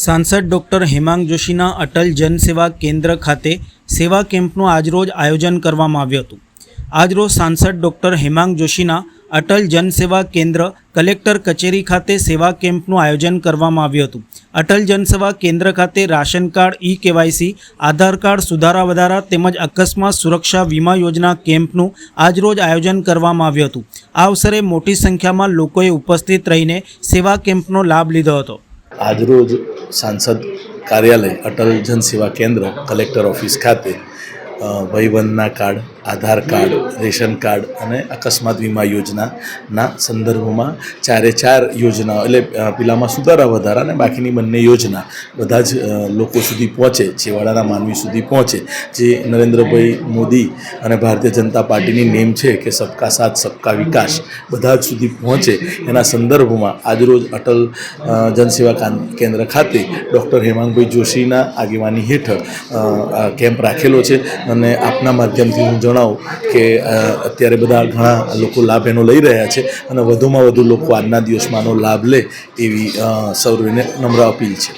સાંસદ ડૉક્ટર હેમાંગ જોશીના અટલ જનસેવા કેન્દ્ર ખાતે સેવા કેમ્પનું આજરોજ આયોજન કરવામાં આવ્યું હતું. આજરોજ સાંસદ ડૉક્ટર હેમાંગ જોશીના અટલ જનસેવા કેન્દ્ર કલેક્ટર કચેરી ખાતે સેવા કેમ્પનું આયોજન કરવામાં આવ્યું હતું. અટલ જનસેવા કેન્દ્ર ખાતે ration card e KYC Aadhaar card, સુધારા વધારા તેમજ અકસ્માત સુરક્ષા વીમા યોજના કેમ્પનું આજરોજ આયોજન કરવામાં આવ્યું હતું. આ અવસરે મોટી સંખ્યામાં લોકોએ ઉપસ્થિત રહીને સેવા કેમ્પનો લાભ લીધો હતો. આજરોજ સાંસદ કાર્યાલય અટલ જન સેવા કેન્દ્ર કલેક્ટર ઓફિસ ખાતે ભાઈબંધના card Aadhaar card, ration card અને અકસ્માત વીમા યોજનાના સંદર્ભમાં ચારે ચાર યોજના એટલે પેલામાં સુધારા વધારા અને બાકીની બંને યોજના બધા જ લોકો સુધી પહોંચે, છેવાડાના માનવી સુધી પહોંચે, જે નરેન્દ્રભાઈ મોદી અને ભારતીય જનતા પાર્ટીની નેમ છે કે સબકા સાથ, સબકા વિકાસ, બધા જ સુધી પહોંચે. એના સંદર્ભમાં આજરોજ અટલ જનસેવા કાન- કેન્દ્ર ખાતે ડૉક્ટર હેમાંગભાઈ જોશીના આગેવાની હેઠળ કેમ્પ રાખેલો છે અને આપના માધ્યમથી હું જણાવું કે અત્યારે બધા ઘણા લોકો લાભ એનો લઈ રહ્યા છે અને વધુમાં વધુ લોકો આજના દિવસમાં આનો લાભ લે એવી સૌને નમ્ર અપીલ છે.